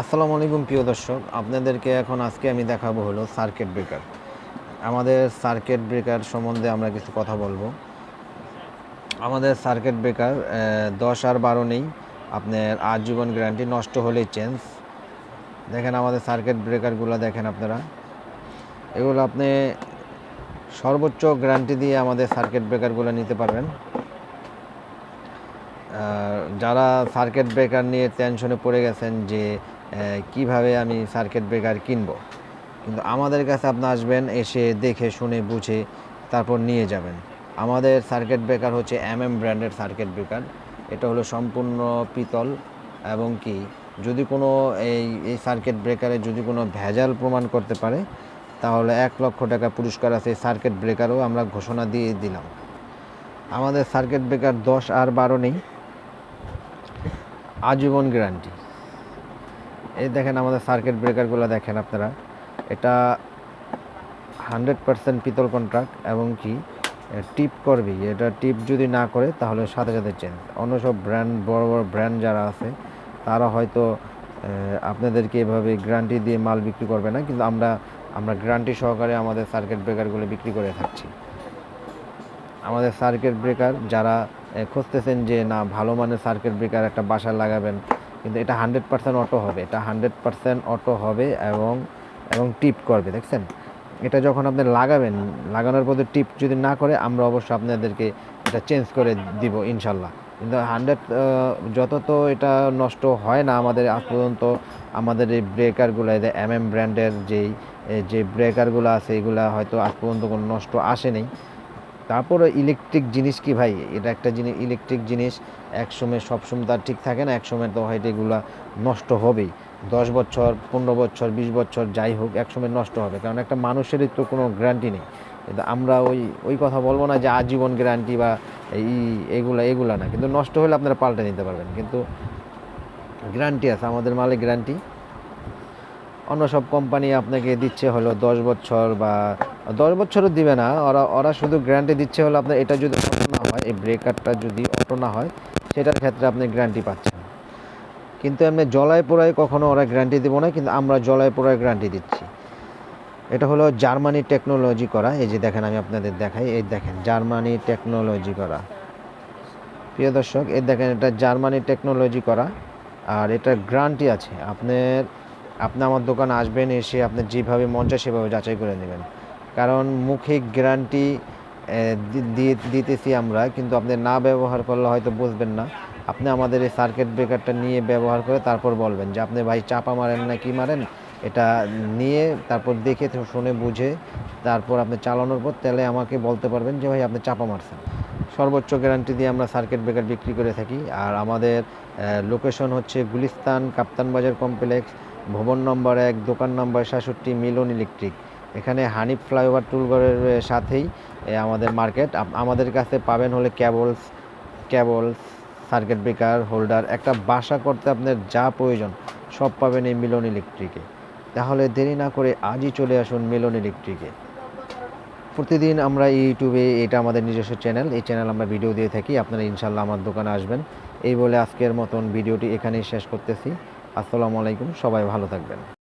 আসসালামু আলাইকুম, প্রিয় দর্শক। আপনাদেরকে এখন আজকে আমি দেখাবো হলো সার্কিট ব্রেকার আমাদের সার্কিট ব্রেকার সম্বন্ধে আমরা কিছু কথা বলব। আমাদের সার্কিট ব্রেকার দশ আর বারো নেই। আপনার আজীবন গ্যারান্টি নষ্ট হলেই চেঞ্জ দেখেন আমাদের সার্কিট ব্রেকারগুলো দেখেন আপনারা। এগুলো আপনি সর্বোচ্চ গ্যারান্টি দিয়ে আমাদের সার্কিট ব্রেকারগুলো নিতে পারবেন। যারা সার্কিট ব্রেকার নিয়ে টেনশনে পড়ে গেছেন যে কীভাবে আমি সার্কিট ব্রেকার কিনবো? কিন্তু আমাদের কাছে আপনি আসবেন, এসে দেখে, শুনে, বুঝে, তারপর নিয়ে যাবেন। আমাদের সার্কিট ব্রেকার হচ্ছে এম এম ব্র্যান্ডের সার্কিট ব্রেকার এটা হলো সম্পূর্ণ পিতল এবং কি, যদি কোনো এই এই সার্কিট ব্রেকারে যদি কোনো ভেজাল প্রমাণ করতে পারে, তাহলে এক লক্ষ টাকা পুরস্কার আছে সার্কিট ব্রেকারও আমরা ঘোষণা দিয়ে দিলাম। আমাদের সার্কিট ব্রেকার দশ আর বারো নেই। আজীবন গ্যারান্টি এই দেখেন আমাদের সার্কিট ব্রেকারগুলো দেখেন আপনারা। এটা হান্ড্রেড পার্সেন্ট পিতল কন্ট্রাক্ট এবং কি টিপ করবি। এটা টিপ যদি না করে, তাহলে সাথে সাথে চেঞ্জ অন্য সব ব্র্যান্ড বড় বড় ব্র্যান্ড যারা আছে, তারা হয়তো আপনাদেরকে এভাবে গ্যারান্টি দিয়ে মাল বিক্রি করবে না, কিন্তু আমরা আমরা গ্যারান্টি সহকারে আমাদের সার্কিট ব্রেকারগুলো বিক্রি করে থাকছি। আমাদের সার্কিট ব্রেকার যারা খুঁজতেছেন যে, না, ভালো মানের সার্কিট ব্রেকার একটা বাসায় লাগাবেন কিন্তু এটা হান্ড্রেড পার্সেন্ট অটো হবে। এটা হান্ড্রেড পার্সেন্ট অটো হবে এবং এবং টিপ করবে, দেখছেন? এটা যখন আপনি লাগাবেন, লাগানোর পরে টিপ যদি না করে, আমরা অবশ্যই আপনাদেরকে এটা চেঞ্জ করে দিব, ইনশাল্লাহ। কিন্তু হান্ড্রেড যত তো এটা নষ্ট হয় না আমাদের, আজ পর্যন্ত আমাদের এই ব্রেকারগুলো এম এম ব্র্যান্ডের যেই যে ব্রেকারগুলো আছে, এগুলো হয়তো আজ পর্যন্ত কোনো নষ্ট আসেনি তারপরে ইলেকট্রিক জিনিস কি ভাই? এটা একটা জিনিস ইলেকট্রিক জিনিস একসময় সবসময় তার ঠিক থাকে না একসময় তো হয়তো এগুলা নষ্ট হবেই। দশ বছর, পনেরো বছর, বিশ বছর যাই হোক একসময় নষ্ট হবে, কারণ একটা মানুষেরই তো কোনো গ্যারান্টি নেই। আমরা ওই ওই কথা বলব না যে আজীবন গ্যারান্টি বা এই, এগুলা এগুলা না। কিন্তু নষ্ট হলে আপনারা পাল্টে নিতে পারবেন, কিন্তু গ্যারান্টি আছে, আমাদের মালে গ্যারান্টি অন্য সব কোম্পানি আপনাকে দিচ্ছে হলো দশ বছর বা দশ বছরও দিবে না। ওরা ওরা শুধু গ্যারান্টি দিচ্ছে হলো আপনার এটা যদি অটো না হয়, এই ব্রেকারটা যদি অটো না হয়, সেটার ক্ষেত্রে আপনি গ্যারান্টি পাচ্ছেন। কিন্তু এমনি জলায় পোড়ায় কখনো ওরা গ্যারান্টি দেবো না, কিন্তু আমরা জলায় পোড়ায় গ্যারান্টি দিচ্ছি। এটা হলো জার্মানি টেকনোলজি করা। এই যে দেখেন, আমি আপনাদের দেখাই। এই দেখেন, জার্মানি টেকনোলজি করা। প্রিয় দর্শক, এই দেখেন, এটা জার্মানি টেকনোলজি করা। আর এটার গ্যারান্টি আছে। আপনার, আপনি আমার দোকানে আসবেন, এসে আপনি যেভাবে মন চায় সেভাবে যাচাই করে নেবেন। কারণ মৌখিক গ্যারান্টি দিতেছি আমরা, কিন্তু আপনি না ব্যবহার করলে হয়তো বুঝবেন না। আপনি আমাদের এই সার্কিট ব্রেকারটা নিয়ে ব্যবহার করে তারপর বলবেন যে, আপনি ভাই চাপা মারেন না কি মারেন? এটা নিয়ে তারপর দেখে, শুনে, বুঝে, তারপর আপনি চালানোর পর তাহলে আমাকে বলতে পারবেন যে, ভাই, আপনি চাপা মারছেন। সর্বোচ্চ গ্যারান্টি দিয়ে আমরা সার্কিট ব্রেকার বিক্রি করে থাকি। আর আমাদের লোকেশন হচ্ছে গুলিস্তান কাপ্তান বাজার কমপ্লেক্স ভবন নম্বর এক, দোকান নম্বর সাতষট্টি, মিলন ইলেকট্রিক এখানে হানিফ ফ্লাইওভার টুলঘরের এ, সাথেই আমাদের মার্কেট। আমাদের কাছে পাবেন হলে cables cables circuit breaker holder একটা বাসা করতে আপনার যা প্রয়োজন সব পাবেন এই মিলন ইলেকট্রিকে। তাহলে দেরি না করে আজই চলে আসুন মিলন ইলেকট্রিকে। প্রতিদিন আমরা ইউটিউবে এটা আমাদের নিজস্ব চ্যানেল এই চ্যানেল আমরা ভিডিও দিয়ে থাকি আপনারা ইনশাল্লাহ আমার দোকানে আসবেন। এই বলে আজকের মতন ভিডিওটি এখানেই শেষ করতেছি। আসসালামু আলাইকুম সবাই ভালো থাকবেন।